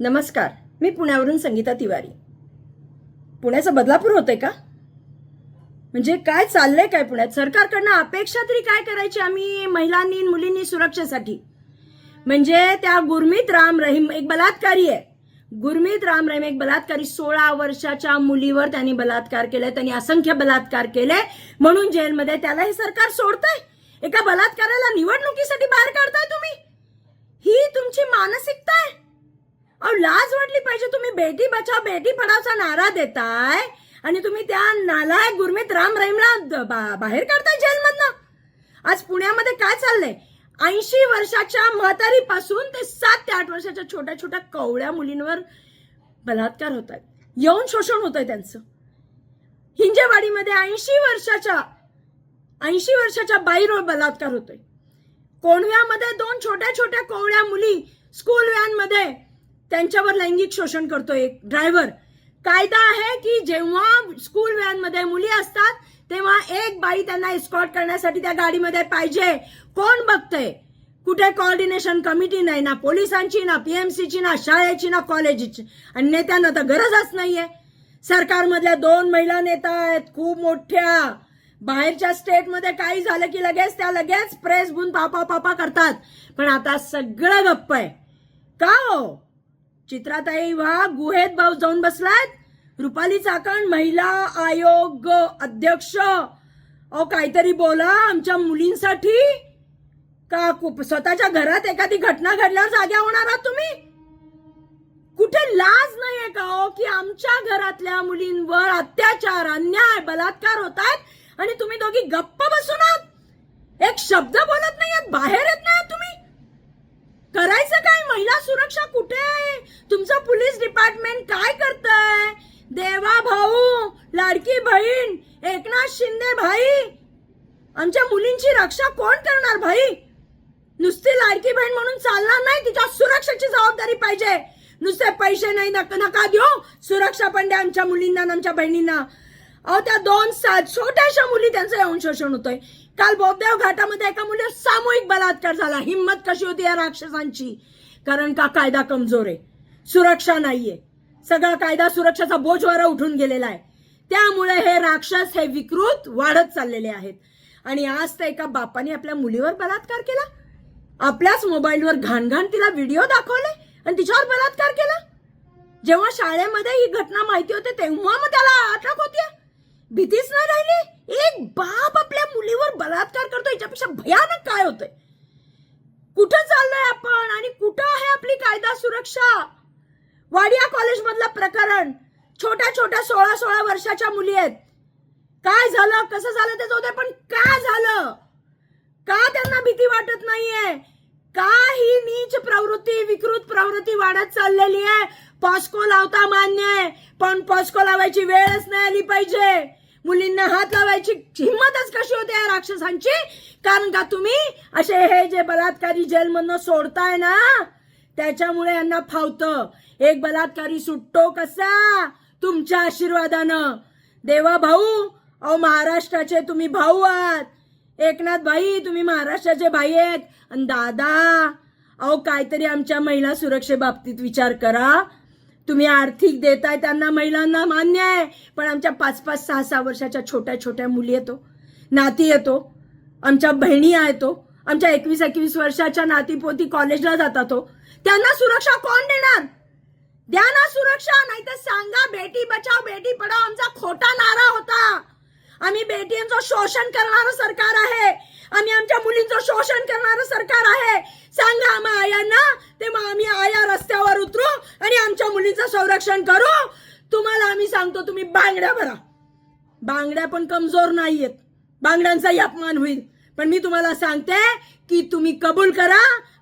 नमस्कार मी पुण्यावरून संगीता तिवारी. पुण्याचं बदलापूर होतंय का? म्हणजे काय चाललंय काय पुण्यात? सरकारकडनं अपेक्षा तरी काय करायची आम्ही महिलांनी मुलींनी सुरक्षेसाठी? म्हणजे त्या गुरमीत राम रहीम एक बलात्कारी आहे. गुरमीत राम रहीम एक बलात्कारी सोळा वर्षाच्या मुलीवर त्यांनी बलात्कार केलाय त्यांनी असंख्य बलात्कार केले. म्हणून जेलमध्ये त्याला हे सरकार सोडतंय. एका बलात्काराला निवडणुकीसाठी बाहेर काढताय तुम्ही. ही तुमची मानसिकता आहे. अहो लाज वाटली पाहिजे. तुम्ही बेटी बचाव बेटी पढावचा नारा देताय आणि तुम्ही त्या नालायक गुरमीत राम रहीमला बा- बाहेर काढताय जेलमधनं. आज पुण्यामध्ये काय चाललंय? ऐंशी वर्षाच्या म्हातारीपासून ते सात ते आठ वर्षाच्या छोट्या छोट्या कवळ्या मुलींवर बलात्कार होत आहेत यौन शोषण होत आहे त्यांचं. हिंजेवाडीमध्ये ऐंशी वर्षाच्या ऐंशी वर्षाच्या बाईवर बलात्कार होतोय. कोणव्यामध्ये दोन छोट्या छोट्या कोवळ्या मुली स्कूल व्हॅनमध्ये मध्ये त्यांच्यावर लैंगिक शोषण करतोय एक ड्रायव्हर. कायदा आहे की जेव्हा स्कूल व्हॅनमध्ये मुली असतात तेव्हा एक बाई त्यांना एस्कॉर्ट करण्यासाठी त्या गाडीमध्ये पाहिजे. कोण बघतंय? कुठे कोऑर्डिनेशन कमिटी नाही ना पोलिसांची ना पीएमसीची ना शाळेची ना कॉलेजची आणि नेत्यांना तर गरजच नाहीये. सरकारमधल्या दोन महिला नेता आहेत खूप मोठ्या. बाहेरच्या स्टेटमध्ये काही झालं की लगेच त्या लगेच प्रेस बुन पापा पापा करतात. पण आता सगळं गप्प आहे. का हो? चित्राताई वा गुहेत भाऊ जाऊन बसलायत रुपाली चाकण महिला आयोग अध्यक्ष. अहो काहीतरी बोला आमच्या मुलींसाठी? का स्वतःच्या घरात एखादी घटना घडल्यावर जाग्या होणार आहात तुम्ही? कुठे लाज नाहीये का हो की आमच्या घरातल्या मुलींवर अत्याचार अन्याय बलात्कार होत आहेत आणि तुम्ही दोघी गप्प बसून आहात? एक शब्द बोलत नाही बाहेर येत नाही तुम्ही करायचं काय महिला सुरक्षा कुठे आहे तुमचं पोलीस डिपार्टमेंट काय करतंय? देवा भाऊ लाडकी बहीण एकनाथ शिंदे भाई आमच्या मुलींची रक्षा कोण करणार भाई? नुसती लाडकी बहीण म्हणून चालणार नाही तिच्या सुरक्षेची जबाबदारी पाहिजे. नुसते पैसे नाही नका नका देऊ. सुरक्षा पण द्या आमच्या मुलींना आमच्या बहिणींना. अहो त्या दोन सात छोट्याशा मुली त्यांचं यौन शोषण होतंय. काल बोबदेव घाटामध्ये एका मुलीवर सामूहिक बलात्कार झाला. हिंमत कशी होती या राक्षसांची? कारण का कायदा कमजोर आहे? सुरक्षा नाहीये. सगळा कायदा सुरक्षेचा बोजवारा उठून गेलेला आहे. त्यामुळे हे राक्षस हे विकृत वाढत चाललेले आहेत. आणि आज तर एका बापाने आपल्या मुलीवर बलात्कार केला. आपल्याच मोबाईलवर घाणघाण तिला व्हिडिओ दाखवले आणि तिच्यावर बलात्कार केला. जेव्हा शाळेमध्ये ही घटना माहिती होते तेव्हा मग त्याला अटक होती. भीतीच नाही राहिली. एक बाप आपल्या मुलीवर बलात्कार करतो याच्यापेक्षा भयानक काय होतंय? कुठं चाललोय आपण आणि कुठं आहे आपली कायदा सुरक्षा? वाडिया कॉलेज मधलं प्रकरण. छोट्या छोट्या सोळा सोळा वर्षाच्या मुली आहेत. काय झालं? कसं झालं ते जाऊ दे पण का झालं? का त्यांना भीती वाटत नाहीये? का ही नीच प्रवृत्ती विकृत प्रवृत्ती वाढत चाललेली आहे. पॉस्को लावता मान्य आहे पण पॉस्को लावायची वेळच नाही आली पाहिजे. मुलींना हात लावायची हिंमतच कशी होते या राक्षसांची? कारण का तुम्ही असे हे जे बलात्कारी जेलमधनं सोडताय ना त्याच्यामुळे यांना फावतं. एक बलात्कारी सुटतो कसा? तुमच्या आशीर्वादानं. देवा भाऊ अहो महाराष्ट्राचे तुम्ही भाऊ आहात. एकनाथ भाई तुम्ही महाराष्ट्राचे भाई आहेत. आणि दादा अहो काहीतरी आमच्या महिला सुरक्षेबाबतीत विचार करा. तुम्ही आर्थिक देताय त्यांना महिलांना मान्य आहे. पण आमच्या पाच पाच सहा सहा वर्षाच्या छोट्या छोट्या मुली येतो. नाती येतो. आमच्या बहिणी येतो आमच्या एकवीस एकवीस वर्षाच्या नातीपोती कॉलेजला जातात हो. त्यांना सुरक्षा कोण देणार? द्या ना सुरक्षा नाही तर सांगा बेटी बचाव बेटी पढाव आमचा खोटा नारा होता. आम्ही बेटींचं शोषण करणारं सरकार आहे. आम्ही आमच्या मुलींचं शोषण करणारं सरकार आहे. सांगा आम्हा आयांना तेव्हा आम्ही आया रस्त्यावर उतरू आणि आमच्या मुलींचं संरक्षण करू. तुम्हाला आम्ही सांगतो तुम्ही बांगड्या भरा. बांगड्या पण कमजोर नाहीयेत. बांगड्यांचाही अपमान होईल. पण मी तुम्हाला सांगते की तुम्ही कबूल करा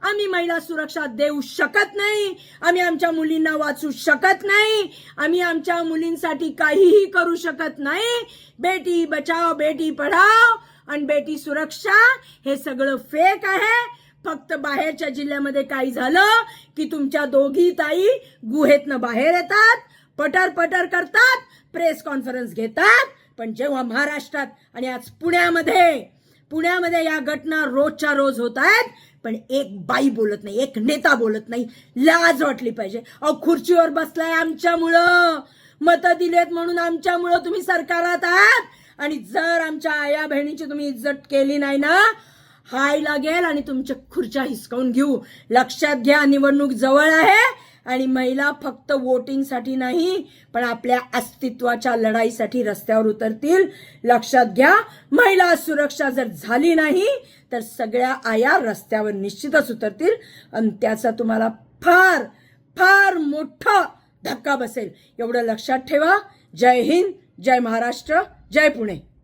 आम्ही महिला सुरक्षा देऊ शकत नाही आम्ही आमच्या मुलींना वाचू शकत नाही आम्ही आमच्या मुलींसाठी काहीही करू शकत नाही. बेटी बचाव बेटी पढाव आणि बेटी सुरक्षा हे सगळं फेक आहे. फक्त बाहेरच्या जिल्ह्यामध्ये काही झालं की तुमच्या दोघी ताई गुहेतनं बाहेर येतात पटर पटर करतात प्रेस कॉन्फरन्स घेतात. पण जेव्हा महाराष्ट्रात आणि आज पुण्यामध्ये पुण्यामध्ये या घटना रोजच्या रोज होत आहेत. पण एक बाई बोलत नाही एक नेता बोलत नाही. लाज वाटली पाहिजे. अहो खुर्चीवर बसलाय आमच्यामुळं. मतं दिलेत म्हणून आमच्यामुळं तुम्ही सरकारात आहात. आणि जर आमच्या आया बहिणीची तुम्ही इज्जत केली नाही ना हाय लागेल आणि तुमच्या खुर्च्या हिसकावून घेऊ. लक्षात घ्या निवडणूक जवळ आहे. आणि महिला फक्त वोटिंगसाठी नाही पण आपल्या अस्तित्वाच्या लढाईसाठी रस्त्यावर उतरतील. लक्षात घ्या महिला सुरक्षा जर झाली नाही तर सगळ्या आया रस्त्यावर निश्चितच उतरतील. आणि त्याचा तुम्हाला फार फार मोठा धक्का बसेल. एवढं लक्षात ठेवा. जय हिंद जय महाराष्ट्र जय पुणे.